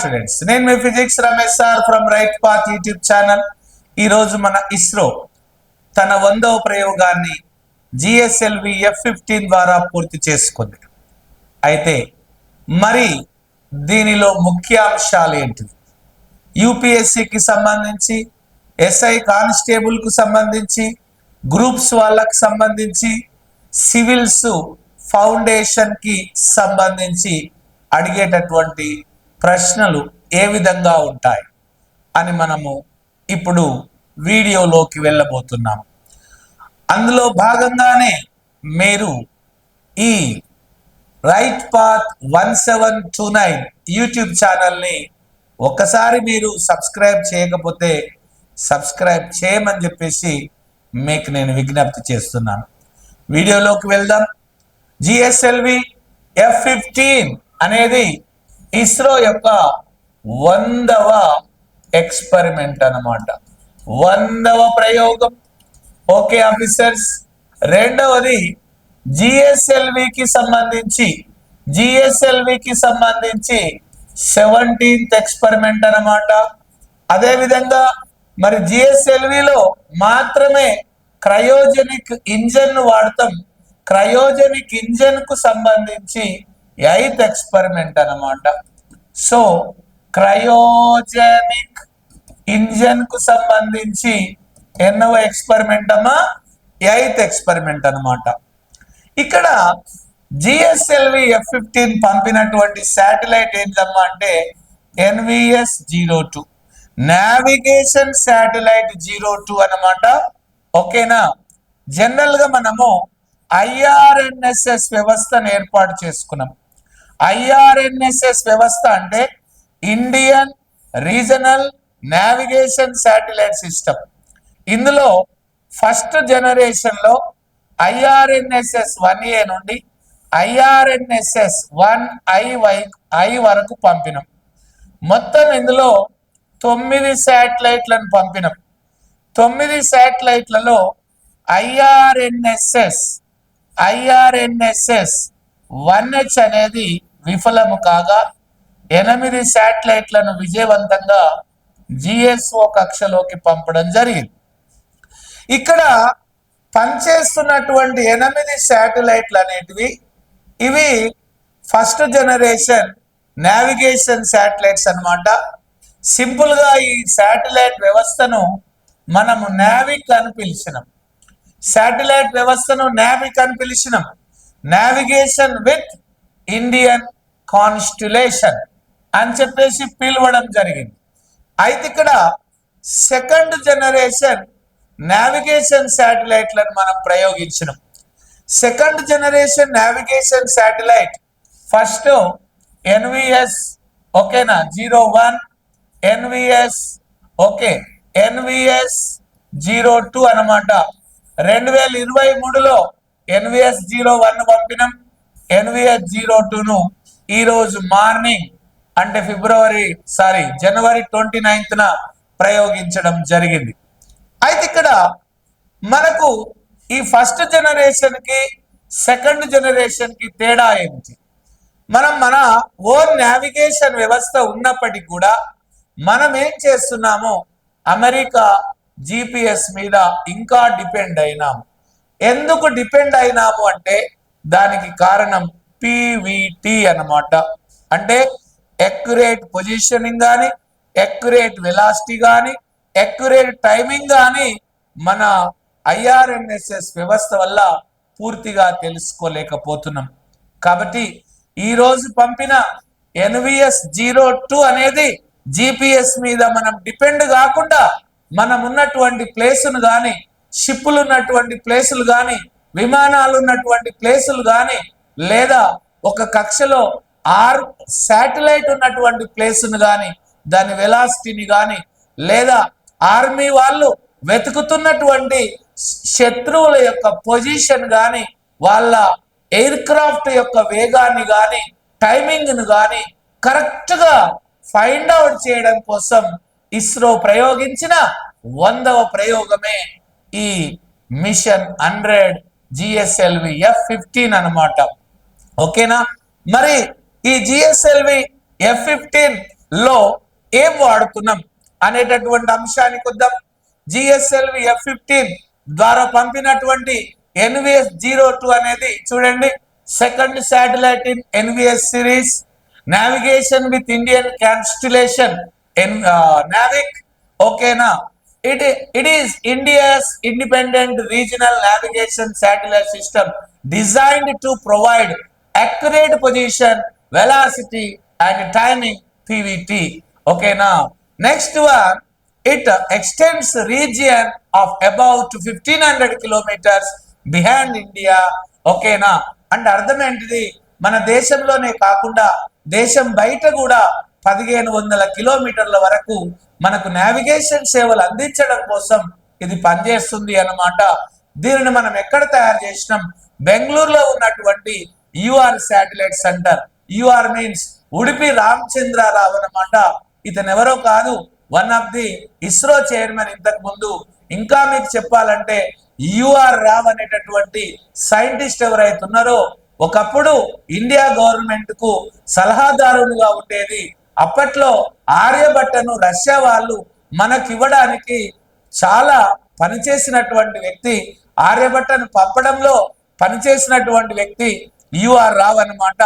Students నేను మీ physics Ramesh sir from right path YouTube channel ఈరోజు మన ఇస్రో తన వందవ ప్రయోగాన్ని జిఎస్ఎల్వి ఎఫ్ ఫిఫ్టీన్ ద్వారా పూర్తి చేసుకుంది. అయితే మరి దీనిలో ముఖ్యాంశాలు ఏంటివి యూపీఎస్సికి సంబంధించి ఎస్ఐ కానిస్టేబుల్కు సంబంధించి గ్రూప్స్ వాళ్ళకు సంబంధించి సివిల్స్ ఫౌండేషన్కి సంబంధించి అడిగేటటువంటి ప్రశ్నలు ఏ విధంగా ఉంటాయి అని మనము ఇప్పుడు వీడియోలోకి వెళ్ళబోతున్నాం అందులో భాగంగానే మీరు ఈ right path one seven two nine YouTube ఛానల్ని ఒకసారి మీరు సబ్స్క్రైబ్ చేయకపోతే సబ్స్క్రైబ్ చేయమని చెప్పేసి మీకు నేను విజ్ఞప్తి చేస్తున్నాను. వీడియోలోకి వెళ్దాం. జిఎస్ఎల్వి ఎఫ్ ఫిఫ్టీన్ అనేది ఇస్రో యొక్క వందవ ఎక్స్పెరిమెంట్ అన్నమాట. వందవ ప్రయోగం. ఓకే ఆఫీసర్స్ రెండవది జిఎస్ఎల్వికి సంబంధించి జిఎస్ఎల్వికి సంబంధించి సెవెంటీన్త్ ఎక్స్పెరిమెంట్ అన్నమాట. అదేవిధంగా మరి జిఎస్ఎల్విలో మాత్రమే క్రయోజెనిక్ ఇంజన్ వాడతాం. క్రయోజెనిక్ ఇంజన్కు సంబంధించి ఎయిత్ ఎక్స్పెరిమెంట్ అనమాట సో క్రయోజెనిక్ ఇంజన్కు సంబంధించి ఎన్నో ఎక్స్పెరిమెంట్ అమ్మా? ఎయిత్ ఎక్స్పెరిమెంట్ అన్నమాట. ఇక్కడ జిఎస్ఎల్వి ఎఫ్ ఫిఫ్టీన్ పంపినటువంటి శాటిలైట్ ఏంటమ్మా అంటే NVS zero two. Navigation satellite zero two అనమాట ఓకేనా? జనరల్గా మనము ఐఆర్ఎన్ఎస్ఎస్ వ్యవస్థను ఏర్పాటు చేసుకున్నాం. ఐఆర్ఎన్ఎస్ఎస్ వ్యవస్థ అంటే Indian Regional Navigation Satellite System. ఇందులో ఫస్ట్ జనరేషన్లో ఐఆర్ఎన్ఎస్ఎస్ వన్ ఏ నుండి IRNSS one I Y I వరకు పంపినాం. మొత్తం ఇందులో తొమ్మిది శాటిలైట్లను పంపినాం. తొమ్మిది శాటిలైట్లలో ఐఆర్ఎన్ఎస్ఎస్ ఐఆర్ఎన్ఎస్ఎస్ వన్ హెచ్ అనేది విఫలము కాగా ఎనిమిది శాటిలైట్లను విజయవంతంగా జిఎస్ఓ కక్షలోకి పంపడం జరిగింది. ఇక్కడ పనిచేస్తున్నటువంటి ఎనిమిది శాటిలైట్లు అనేటివి ఇవి ఫస్ట్ జనరేషన్ నావిగేషన్ శాటిలైట్స్ అన్నమాట. సింపుల్గా ఈ శాటిలైట్ వ్యవస్థను మనము నావిక్ అని పిలిచినాం. శాటిలైట్ వ్యవస్థను నావిక్ అని పిలిచినాం. నావిగేషన్ విత్ ఇండియన్ కాన్స్టిలేషన్ అని చెప్పేసి పిలవడం జరిగింది. అయితే ఇక్కడ సెకండ్ జనరేషన్ నావిగేషన్ శాటిలైట్లను మనం ప్రయోగించినాం. Second generation navigation satellite first NVS ఓకేనా zero one NVS okay NVS zero two అనమాట రెండు వేల ఇరవై మూడులో ఎన్విఎస్ జీరో వన్ పంపినాం. ఎన్విఎస్ జీరో టూను ఈరోజు మార్నింగ్ అంటే ఫిబ్రవరి సారీ జనవరి ట్వంటీ నైన్త్న ప్రయోగించడం జరిగింది. అయితే ఇక్కడ మనకు ఈ ఫస్ట్ జనరేషన్కి సెకండ్ జనరేషన్కి తేడా ఏమిటి? మనం మన ఓన్ నావిగేషన్ వ్యవస్థ ఉన్నప్పటికీ కూడా మనం ఏం చేస్తున్నామో అమెరికా జిపిఎస్ మీద ఇంకా డిపెండ్ అయినాము ఎందుకు డిపెండ్ అయినాము అంటే దానికి కారణం పివిటి అన్నమాట. అంటే ఎక్యురేట్ పొజిషనింగ్ కానీ ఎక్యురేట్ వెలాసిటీ కానీ ఎక్యురేట్ టైమింగ్ కానీ మన ఐఆర్ఎన్ఎస్ఎస్ వ్యవస్థ వల్ల పూర్తిగా తెలుసుకోలేకపోతున్నాం. కాబట్టి ఈ రోజు పంపిన ఎన్విఎస్ జీరో టూ అనేది జిపిఎస్ మీద మనం డిపెండ్ కాకుండా మనం ఉన్నటువంటి ప్లేసును కానీ షిప్పులు ఉన్నటువంటి ప్లేసులు కానీ విమానాలు ఉన్నటువంటి ప్లేసులు కానీ లేదా ఒక కక్షలో ఆర్ శాటిలైట్ ఉన్నటువంటి ప్లేసును కానీ దాని వెలాసిటీని కానీ లేదా ఆర్మీ వాళ్ళు వెతుకుతున్నటువంటి శత్రువుల యొక్క పొజిషన్ కానీ వాళ్ళ ఎయిర్ క్రాఫ్ట్ యొక్క వేగాన్ని కానీ టైమింగ్ను కానీ కరెక్ట్గా ఫైండ్ అవుట్ చేయడం కోసం ఇస్రో ప్రయోగించిన వందవ ప్రయోగమే ఈ mission hundred GSLV F fifteen అనమాట ఓకేనా? మరి ఈ జిఎస్ఎల్వి ఎఫ్ ఫిఫ్టీన్లో ఏం వాడుతున్నాం అనేటటువంటి అంశానికి వద్దాం జిఎస్ఎల్వి ఎఫ్ ఫిఫ్టీన్ ద్వారా పంపినటువంటి ఎన్విఎస్ జీరో టూ అనేది చూడండి. Second satellite in NVS series. Navigation with Indian constellation in NavIC ఓకేనా it it is India's independent regional navigation satellite system designed to provide accurate position velocity and timing PVT ఓకేనా next one it it extends of about fifteen hundred kilometres behind India ఓకేనా and అర్థం ఏంటిది మన దేశంలోనే కాకుండా దేశం బయట కూడా పదిహేను వందల కిలోమీటర్ల వరకు మనకు నావిగేషన్ సేవలు అందించడం కోసం ఇది పనిచేస్తుంది అన్నమాట. దీనిని మనం ఎక్కడ తయారు చేసినాం? బెంగళూరులో ఉన్నటువంటి UR satellite centre UR means Udupi Ramachandra Rao అన్నమాట. ఇతను ఎవరో కాదు one of the ISRO chairman ఇంతకు ముందు. ఇంకా మీకు చెప్పాలంటే యుఆర్ రావ్ అనేటటువంటి సైంటిస్ట్ ఎవరైతే ఉన్నారో ఒకప్పుడు ఇండియా గవర్నమెంట్కు సలహాదారునిగా ఉండేది అప్పట్లో ఆర్యభట్టను రష్యా వాళ్ళు మనకి ఇవ్వడానికి చాలా పనిచేసినటువంటి వ్యక్తి ఆర్యభట్టను పంపడంలో పనిచేసినటువంటి వ్యక్తి యుఆర్ రావ్ అన్నమాట.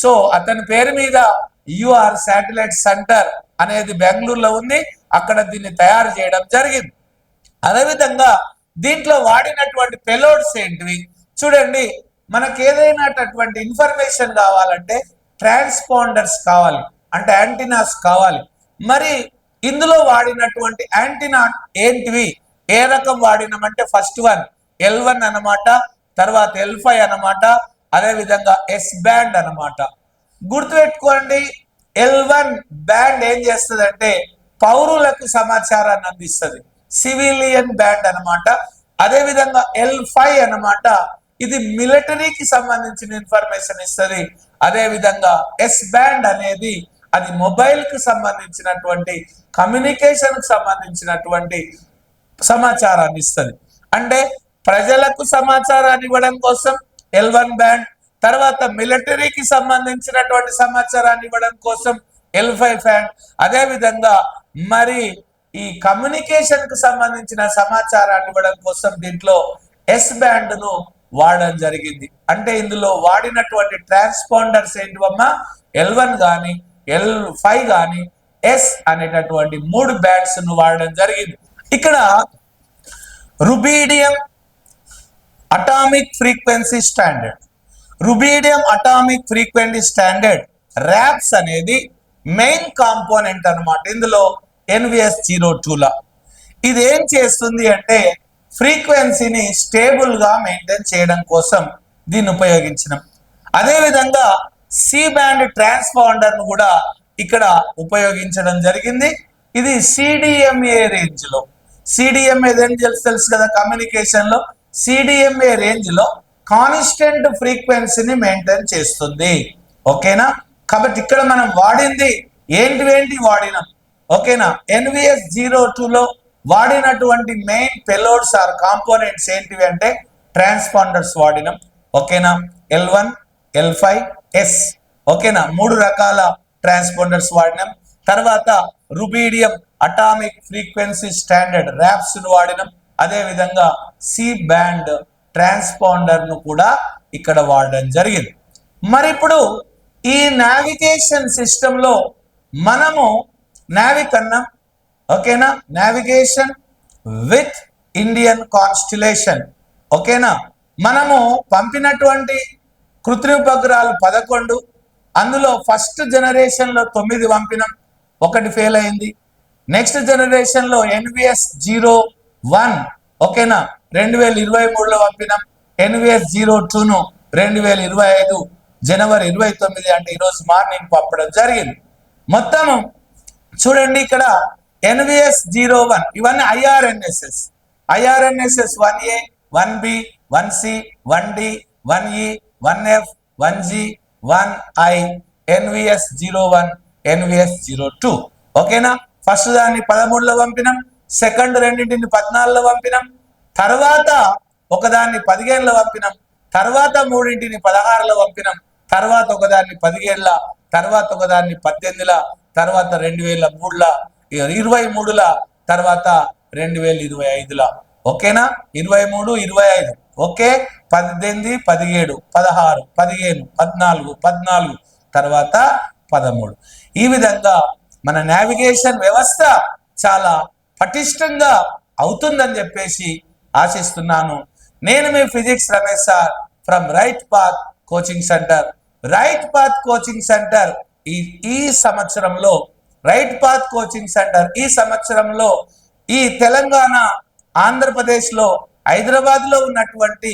సో అతని పేరు మీద యుఆర్ శాటిలైట్ సెంటర్ అనేది బెంగళూరులో ఉంది. అక్కడ దీన్ని తయారు చేయడం జరిగింది. అదేవిధంగా దీంట్లో వాడినటువంటి పెలోడ్స్ ఏంటివి? చూడండి మనకి ఏదైనాటటువంటి ఇన్ఫర్మేషన్ కావాలంటే ట్రాన్స్పాండర్స్ కావాలి. అంటే యాంటీనాస్ కావాలి. మరి ఇందులో వాడినటువంటి యాంటీనా ఏంటివి? ఏ రకం వాడినామంటే ఫస్ట్ వన్ ఎల్ వన్ అనమాట తర్వాత ఎల్ ఫైవ్ అనమాట అదేవిధంగా ఎస్ బ్యాండ్ అనమాట గుర్తుపెట్టుకోండి ఎల్ వన్ బ్యాండ్ ఏం చేస్తుంది అంటే పౌరులకు సమాచారాన్ని అందిస్తుంది. సివిలియన్ బ్యాండ్ అనమాట అదేవిధంగా ఎల్ ఫైవ్ అనమాట ఇది మిలిటరీకి సంబంధించిన ఇన్ఫర్మేషన్ ఇస్తుంది. అదేవిధంగా ఎస్ బ్యాండ్ అనేది అది మొబైల్కు సంబంధించినటువంటి కమ్యూనికేషన్కి సంబంధించినటువంటి సమాచారాన్ని ఇస్తుంది. అంటే ప్రజలకు సమాచారాన్ని ఇవ్వడం కోసం ఎల్ వన్ బ్యాండ్ తర్వాత మిలిటరీకి సంబంధించినటువంటి సమాచారాన్ని ఇవ్వడం కోసం ఎల్ ఫైవ్ బ్యాండ్ అదే విధంగా మరి ఈ కమ్యూనికేషన్కు సంబంధించిన సమాచారాన్ని ఇవ్వడం కోసం దీంట్లో ఎస్ బ్యాండ్ను వాడడం జరిగింది. అంటే ఇందులో వాడినటువంటి ట్రాన్స్పాండర్స్ ఏంటివమ్మా? ఎల్ వన్ కానీ ఎల్ ఫైవ్ కానీ ఎస్ అనేటటువంటి మూడు బ్యాట్స్ను వాడడం జరిగింది. ఇక్కడ rubidium atomic frequency standard rubidium atomic frequency standard RAFS అనేది మెయిన్ కాంపోనెంట్ అన్నమాట. ఇందులో ఎన్విఎస్ జీరో టూలా ఇది ఏం చేస్తుంది అంటే ఫ్రీక్వెన్సీని స్టేబుల్గా మెయింటైన్ చేయడం కోసం దీన్ని ఉపయోగించినాం. అదేవిధంగా సి బ్యాండ్ ట్రాన్స్పాండర్ను కూడా ఇక్కడ ఉపయోగించడం జరిగింది. ఇది సిడిఎంఏ రేంజ్లో సిడిఎంఏ రేంజ్ తెలుసు కదా కమ్యూనికేషన్లో సిడిఎంఏ రేంజ్లో కాన్స్టెంట్ ఫ్రీక్వెన్సీని మెయింటైన్ చేస్తుంది. ఓకేనా? కాబట్టి ఇక్కడ మనం వాడింది ఏంటివేంటి వాడినాం? ఓకేనా? ఎన్విఎస్ జీరో టూలో వాడినటువంటి మెయిన్ పెలోడ్స్ ఆర్ కాంపోనెంట్స్ ఏంటివి అంటే ట్రాన్స్పాండర్స్ వాడినాం. ఓకేనా? L one L five S. ఓకేనా? మూడు రకాల ట్రాన్స్పాండర్స్ వాడినాం. తర్వాత rubidium atomic frequency standard RAFS వాడినాం. అదే విధంగా సి బ్యాండ్ ట్రాన్స్పాండర్ను కూడా ఇక్కడ వాడడం జరిగింది. మరి ఇప్పుడు ఈ నావిగేషన్ సిస్టమ్లో మనము నావిక్ అన్నాం ఓకేనా? Navigation with Indian constellation. ఓకేనా? మనము పంపినటువంటి కృత్రిమ ఉపగ్రహాలు పదకొండు అందులో ఫస్ట్ జనరేషన్లో తొమ్మిది పంపినాం ఒకటి ఫెయిల్ అయింది. నెక్స్ట్ జనరేషన్లో ఎన్విఎస్ జీరో వన్ ఓకేనా రెండు వేల ఇరవై మూడులో పంపినాం ఎన్విఎస్ జీరో టూను రెండు వేల ఇరవై ఐదు జనవరి ఇరవై తొమ్మిది అంటే ఈరోజు మార్నింగ్ పంపడం జరిగింది. మొత్తం చూడండి ఇక్కడ ఎన్విఎస్ జీరో వన్ ఇవన్నీ IRNSS IRNSS one A one B one C one D one E one F one G one I NVS zero one NVS zero two ఓకేనా ఫస్ట్ దాన్ని పదమూడులో పంపినాం సెకండ్ రెండింటిని పద్నాలుగులో పంపినాం తర్వాత ఒకదాన్ని పదిహేనులో పంపినాం తర్వాత మూడింటిని పదహారులో పంపినాం తర్వాత ఒకదాన్ని పదిహేళ్ళ తర్వాత ఒకదాన్ని పద్దెనిమిదిల తర్వాత రెండు వేల మూడుల ఇరవై మూడుల తర్వాత రెండు వేల ఇరవై ఐదుల. ఓకేనా ఇరవై మూడు ఇరవై ఐదు. ఓకే? పద్దెనిమిది పదిహేడు పదహారు పదిహేను పద్నాలుగు పద్నాలుగు తర్వాత పదమూడు. ఈ విధంగా మన నావిగేషన్ వ్యవస్థ చాలా పటిష్టంగా అవుతుందని చెప్పేసి ఆశిస్తున్నాను. నేను మీ physics Ramesh sir from right path coaching centre right path coaching centre ఈ ఈ సంవత్సరంలో రైట్ పాత్ కోచింగ్ సెంటర్ ఈ సంవత్సరంలో ఈ తెలంగాణ ఆంధ్రప్రదేశ్లో హైదరాబాద్లో ఉన్నటువంటి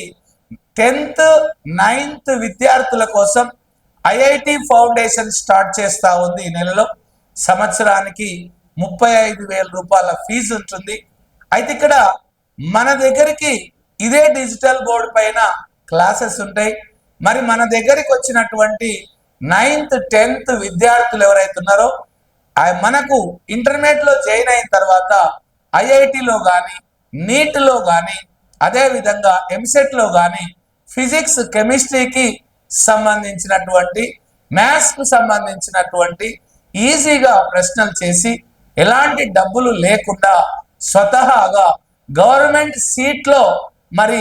టెన్త్ నైన్త్ విద్యార్థుల కోసం ఐఐటి ఫౌండేషన్ స్టార్ట్ చేస్తా ఉంది ఈ నెలలో. సంవత్సరానికి ముప్పై ఐదు వేల రూపాయల ఫీజు ఉంటుంది. అయితే ఇక్కడ మన దగ్గరికి ఇదే డిజిటల్ బోర్డు పైన క్లాసెస్ ఉంటాయి. మరి మన దగ్గరికి వచ్చినటువంటి నైన్త్ టెన్త్ విద్యార్థులు ఎవరైతే ఉన్నారో మనకు ఇంటర్మీడియట్లో జాయిన్ అయిన తర్వాత ఐఐటిలో కానీ నీట్లో కానీ అదేవిధంగా ఎంసెట్లో కానీ ఫిజిక్స్ కెమిస్ట్రీకి సంబంధించినటువంటి మ్యాథ్స్కు సంబంధించినటువంటి ఈజీగా ప్రశ్నలు చేసి ఎలాంటి డబ్బులు లేకుండా స్వతహాగా గవర్నమెంట్ సీట్లో మరి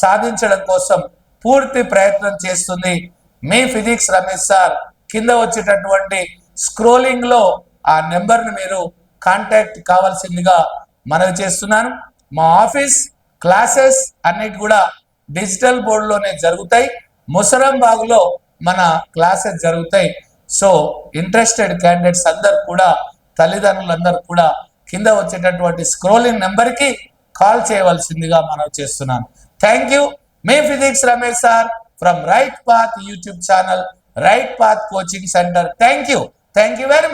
సాధించడం కోసం పూర్తి ప్రయత్నం చేస్తుంది మీ ఫిజిక్స్ రమేష్ సార్. కింద వచ్చేటటువంటి స్క్రోలింగ్లో ఆ నెంబర్ని మీరు కాంటాక్ట్ కావాల్సిందిగా మనవి చేస్తున్నాను. మా ఆఫీస్ క్లాసెస్ అన్నిటి కూడా డిజిటల్ బోర్డులోనే జరుగుతాయి. ముసరంబాగులో మన క్లాసెస్ జరుగుతాయి. సో ఇంట్రెస్టెడ్ క్యాండిడేట్స్ అందరు కూడా తల్లిదండ్రులందరూ కూడా కింద వచ్చేటటువంటి స్క్రోలింగ్ నెంబర్కి కాల్ చేయవలసిందిగా మనం చేస్తున్నాను. Thank you me physics Ramesh sir from right path YouTube channel right path coaching centre thank you thank you very much